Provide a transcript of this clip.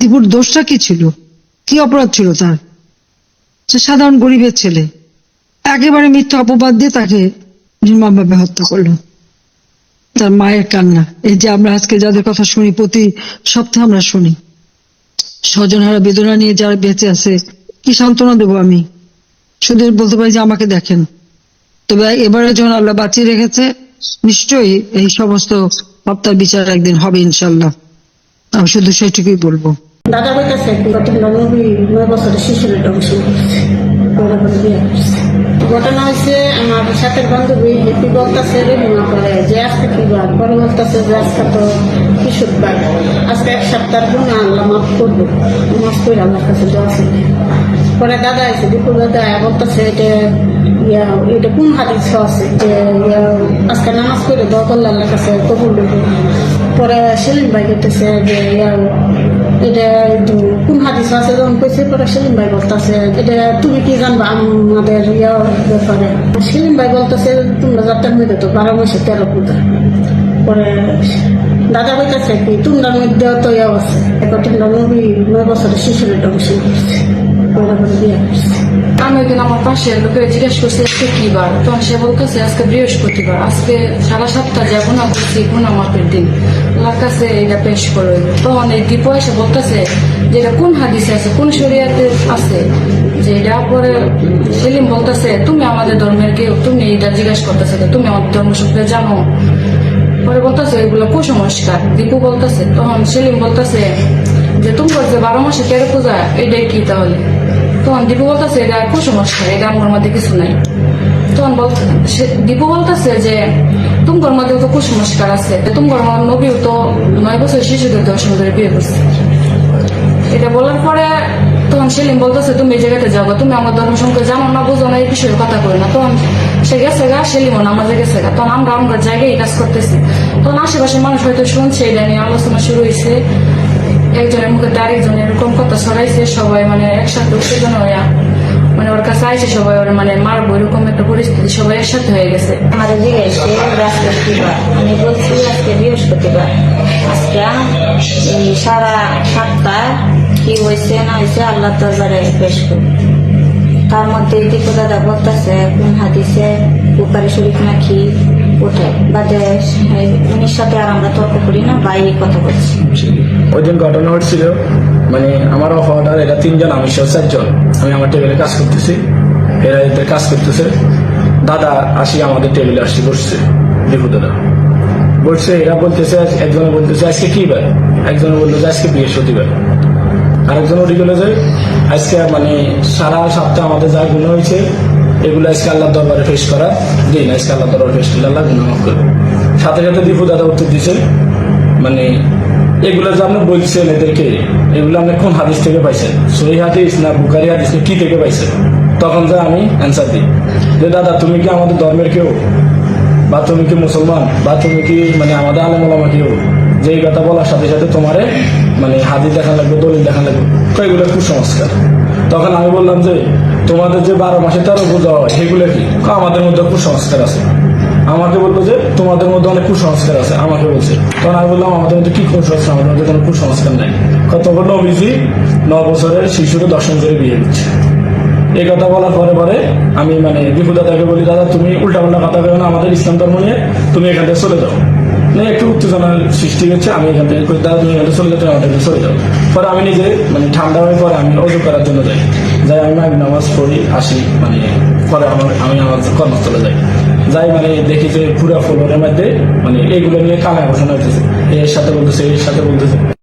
দীপুর দোষটা কি ছিল? কি অপরাধ ছিল তার? সে সাধারণ গরিবের ছেলে। একেবারে মিথ্যা অপবাদ দিয়ে তাকে নির্মমভাবে হত্যা করল। তার মায়ের কান্না। এই যে আমরা আজকে যাদের কথা শুনি, প্রতি সপ্তাহে আমরা শুনি। স্বজনহারা বেদনা নিয়ে যারা বেঁচে আছে, কি সান্ত্বনা দেবো আমি? শুধু বলতে পারি যে আমাকে দেখেন। তবে এবারে যখন আল্লাহ বাঁচিয়ে রেখেছে, নিশ্চয়ই এই সমস্ত হত্যার বিচার একদিন হবে ইনশাল্লাহ আমি শুধু সেটুকুই বলব। দাদা কইতাছে ঘটনা নবী নয় বছরের শিশুর করছে। ঘটনা হয়েছে, আমার সাথে বান্ধবী লিপি বলতেছে রেমুনা করে যে আজকে কি বার পরে বলতেছে যে আজকে তো কিশোর বার আজকে এক সপ্তাহ গুণা আল্লাহ মাফ করব। মাফ করে আমার কাছে দেওয়া পরে দাদা আছে দীপুর দাদা বলতেছে, এটা ইয়া, এটা কোন হাদিস আছে যে আজকে নামাজ করে দোয়া করলে কাছে কবুল পরে সেলিম ভাই করতেছে যে, ইয়া এটা কোন হাদিস আছে কইছে পরে সেলিম ভাই বলতেছে, এটা তুমি কি জানবা? আমাদের ইয়া ব্যাপারে। সেলিম ভাই বলতেছে, তোমরা যাত্রার মধ্যে তো বারো মাসে তেরো পূজা। পরে দাদা কইতাছে কি, তোমরা মধ্যে তো ইয়াও আছে। এখন তোমরা নবী নয় বছরের শিশুর ধ্বংস করছে বিয়ে করছে। আমি ওইদিন আমার পাশের লোকে জিজ্ঞেস করছি, আজকে কি বার? তখন সে বলতেছে, আজকে বৃহস্পতিবার। আজকে সারা সপ্তাহ যে গুণা করছি গুণা মাপের দিন। আল্লাহর কাছে এটা পেশ করে। তখন এই দীপ এসে বলতেছে যে এটা কোন হাদিসে আছে, কোন শরিয়াতে আছে? যে এটা পরে সেলিম বলতেছে, তুমি আমাদের ধর্মের কেউ, তুমি এটা জিজ্ঞাসা করতেছে তুমি আমাদের ধর্ম সম্পর্কে জানো? পরে বলতেছে, এগুলো কুসংস্কার। দীপু বলতেছে, তখন সেলিম বলতেছে যে, তোমার যে বারো মাসে তেরো পূজা, এটাই কি তাহলে? তখন দীপু বলতেছে, এটা কুসংস্কার এটা আমার মধ্যে কিছু নাই। তখন বল দীপু বলতেছে যে, তোমার মধ্যে তো কুসংস্কার আছে। তোমার নবীও তো নয় বছর শিশুদের দর্শন করে বিয়ে করছে। এটা বলার পরে তখন সেলিম বলতেছে, তুমি এই জায়গাতে যাব তুমি আমার ধর্ম সম্পর্কে জানো না, বুঝো না, এই বিষয়ে কথা কই না। তখন সে গেছে গা, সেলিমও আমাদের গেছে গা। তখন আমরা আমরা জায়গায় কাজ করতেছি। তখন আশেপাশের মানুষ হয়তো শুনছে, এটা নিয়ে আলোচনা শুরু হয়েছে একজনের মুখে তো আরেকজনের এরকম কথা ছড়াইছে, সবাই মানে একসাথে উত্তেজনা হইয়া মানে ওর কাছে আইছে, সবাই ওর মানে মারবো, এরকম একটা পরিস্থিতি, সবাই একসাথে হয়ে গেছে। আমাদের বৃহস্পতিবার, আমি বলছি আজকে বৃহস্পতিবার, আজকে সারা সপ্তাহ কি হয়েছে না হয়েছে আল্লাহ দরবারে পেশ করি। তার মধ্যে দীপু দাদা বলতেছে কোন হাদিসে বুকারি শরীফ নাকি বাদে উনির সাথে আর আমরা তর্ক করি না বা এই কথা বলছি। ওই দিন ঘটনা ঘটছিল মানে আমার অফ অর্ডার এরা তিনজন, আমি চারজন। আমি আমার টেবিলে কাজ করতেছি, এরা এদের কাজ করতেছে। দাদা আসি আমাদের টেবিলে আসি, বসছে দীপু দাদা। বসছে, এরা বলতেছে, একজনে বলতেছে, আজকে কি বার? একজনে বলল যে, আজকে বৃহস্পতিবার। আরেকজন ওটি বলে যে, আজকে মানে সারা সপ্তাহ আমাদের যা গুণ হয়েছে এগুলো আজকে আল্লাহ দরবারে ফেস করা দিন, আজকে আল্লাহ দরবারে ফেস করলে আল্লাহ গুণ মাফ করবে। সাথে সাথে দীপু দাদা উত্তর দিছে মানে এগুলো যে আপনি বলছেন এদেরকে, এগুলো আপনি কোন হাদিস থেকে পাইছেন? সহি হাদিস না বুকারি হাদিস কি থেকে পাইছেন? তখন যা আমি অ্যান্সার দিই। যে দাদা, তুমি কি আমাদের ধর্মের কেউ? বা তুমি কি মুসলমান? বা তুমি কি মানে আমাদের আলমা কেউ? যে কথা বলার সাথে সাথে তোমারে মানে হাদিস দেখা লাগবে, দলিল দেখা লাগবে, তো এগুলো কুসংস্কার। তখন আমি বললাম যে, তোমাদের যে বারো মাসে তেরো পূজা হয়, সেগুলো কি? আমাদের মধ্যে কুসংস্কার আছে। আমাকে বলল যে, তোমাদের মধ্যে অনেক কুসংস্কার আছে, আমাকে বলছে। তখন আমি বললাম, আমাদের মধ্যে কি কুসংস্কার? আমাদের মধ্যে কোনো কুসংস্কার নাই। তখন নবীজি, ন বছরের শিশুকে দর্শন করে বিয়ে দিচ্ছে। এই কথা বলার পরে পরে আমি মানে বিপু দাদাকে বলি, দাদা, তুমি উল্টা পাল্টা কথা কেন আমাদের ইসলাম ধর্ম নিয়ে তুমি এখান থেকে চলে যাও। একটু উত্তেজনার সৃষ্টি হচ্ছে, আমি এখান থেকে দাদা চলে যাও চলে যাও। পরে আমি নিজে মানে ঠান্ডা হয়ে পরে আমি অজু করার জন্য যাই। যাই আমি নামাজ পড়ি, আসি মানে পরে আমার আমি আমার কর্মস্থলে যাই। যাই মানে দেখি যে পুরা ফুলের মধ্যে মানে এইগুলো নিয়ে কানা ঘোষণা হইতেছে। এর সাথে বলতেছে, এর সাথে বলতেছে।